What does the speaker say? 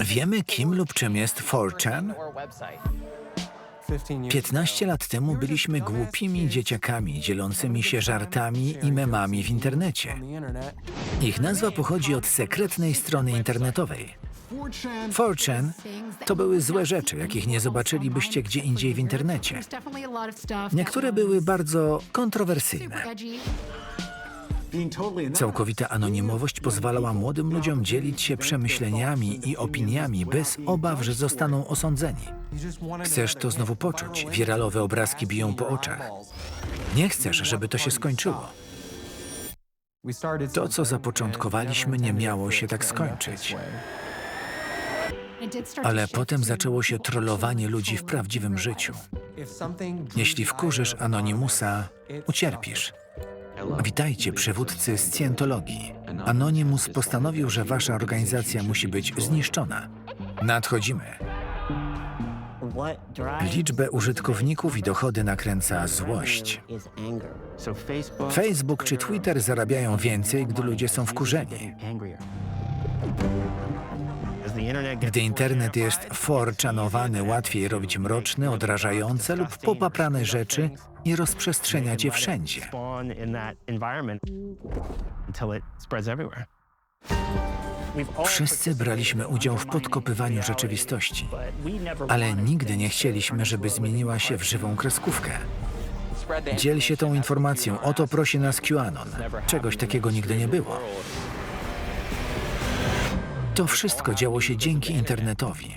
Wiemy, kim lub czym jest 4chan? 15 lat temu byliśmy głupimi dzieciakami dzielącymi się żartami i memami w internecie. Ich nazwa pochodzi od sekretnej strony internetowej. 4chan to były złe rzeczy, jakich nie zobaczylibyście gdzie indziej w internecie. Niektóre były bardzo kontrowersyjne. Całkowita anonimowość pozwalała młodym ludziom dzielić się przemyśleniami i opiniami bez obaw, że zostaną osądzeni. Chcesz to znowu poczuć. Wiralowe obrazki biją po oczach. Nie chcesz, żeby to się skończyło. To, co zapoczątkowaliśmy, nie miało się tak skończyć. Ale potem zaczęło się trollowanie ludzi w prawdziwym życiu. Jeśli wkurzysz Anonimusa, ucierpisz. Witajcie, przywódcy scjentologii. Anonimus postanowił, że wasza organizacja musi być zniszczona. Nadchodzimy. Liczbę użytkowników i dochody nakręca złość. Facebook czy Twitter zarabiają więcej, gdy ludzie są wkurzeni. Gdy internet jest forczanowany, łatwiej robić mroczne, odrażające lub popaprane rzeczy i rozprzestrzeniać je wszędzie. Wszyscy braliśmy udział w podkopywaniu rzeczywistości, ale nigdy nie chcieliśmy, żeby zmieniła się w żywą kreskówkę. Dziel się tą informacją, o to prosi nas QAnon. Czegoś takiego nigdy nie było. To wszystko działo się dzięki internetowi.